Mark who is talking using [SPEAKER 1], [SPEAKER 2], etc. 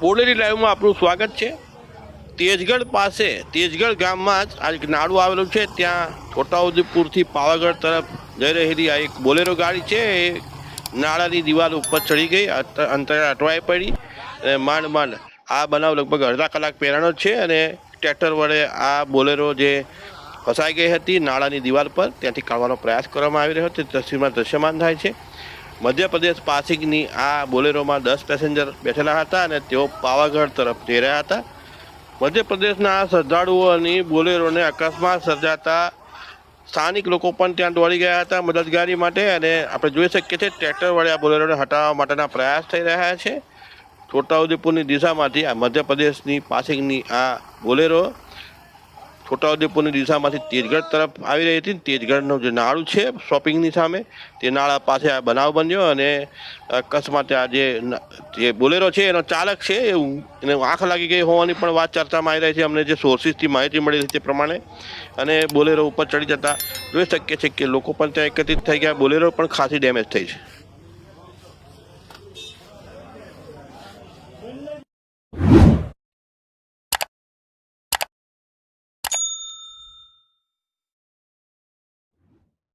[SPEAKER 1] બોડેલી લાઈવમાં આપનું સ્વાગત છે. તેજગઢ પાસે, તેજગઢ ગામમાં જ આ એક નાળું આવેલું છે. ત્યાં છોટાઉદેપુરથી પાવાગઢ તરફ જઈ રહેલી આ એક બોલેરો ગાડી છે. એ નાળાની દિવાલ ઉપર ચડી ગઈ, અત- અંતરે અટવાઈ પડી અને માંડ માંડ આ બનાવ લગભગ અડધા કલાક પહેલાંનો છે અને ટ્રેક્ટર વડે આ બોલેરો જે ફસાઈ ગઈ હતી, નાળાની દિવાલ પર, ત્યાંથી કાઢવાનો પ્રયાસ કરવામાં આવી રહ્યો તે તસવીરમાં દ્રશ્યમાન થાય છે. મધ્યપ્રદેશ પાસિકની આ બોલેરોમાં દસ પેસેન્જર બેઠેલા હતા અને તેઓ પાવાગઢ તરફ જઈ રહ્યા હતા. મધ્યપ્રદેશના શ્રદ્ધાળુઓની બોલેરોને અકસ્માત સર્જાતા સ્થાનિક લોકો પણ ત્યાં દોડી ગયા હતા મદદગારી માટે અને આપણે જોઈ શકીએ છીએ ટ્રેક્ટર વડે આ બોલેરોને હટાવવા માટેના પ્રયાસ થઈ રહ્યા છે. છોટાઉદેપુરની દિશામાંથી આ મધ્યપ્રદેશની પાસિકની આ બોલેરો છોટાઉદેપુરની દિશામાંથી તેજગઢ તરફ આવી રહી હતી. તેજગઢનું જે નાળું છે, શોપિંગની સામે, તે નાળા પાસે આ બનાવ બન્યો અને અકસ્માતે આ જે જે બોલેરો છે, એનો ચાલક છે એને આંખ લાગી ગઈ હોવાની પણ વાત ચર્ચામાં આવી રહી છે. અમને જે સોર્સિસથી માહિતી મળી રહી તે પ્રમાણે અને બોલેરો ઉપર ચડી જતા જોઈ શકીએ છીએ કે લોકો પણ ત્યાં એકત્રિત થઈ ગયા. બોલેરો પણ ખાસી ડેમેજ થઈ છે.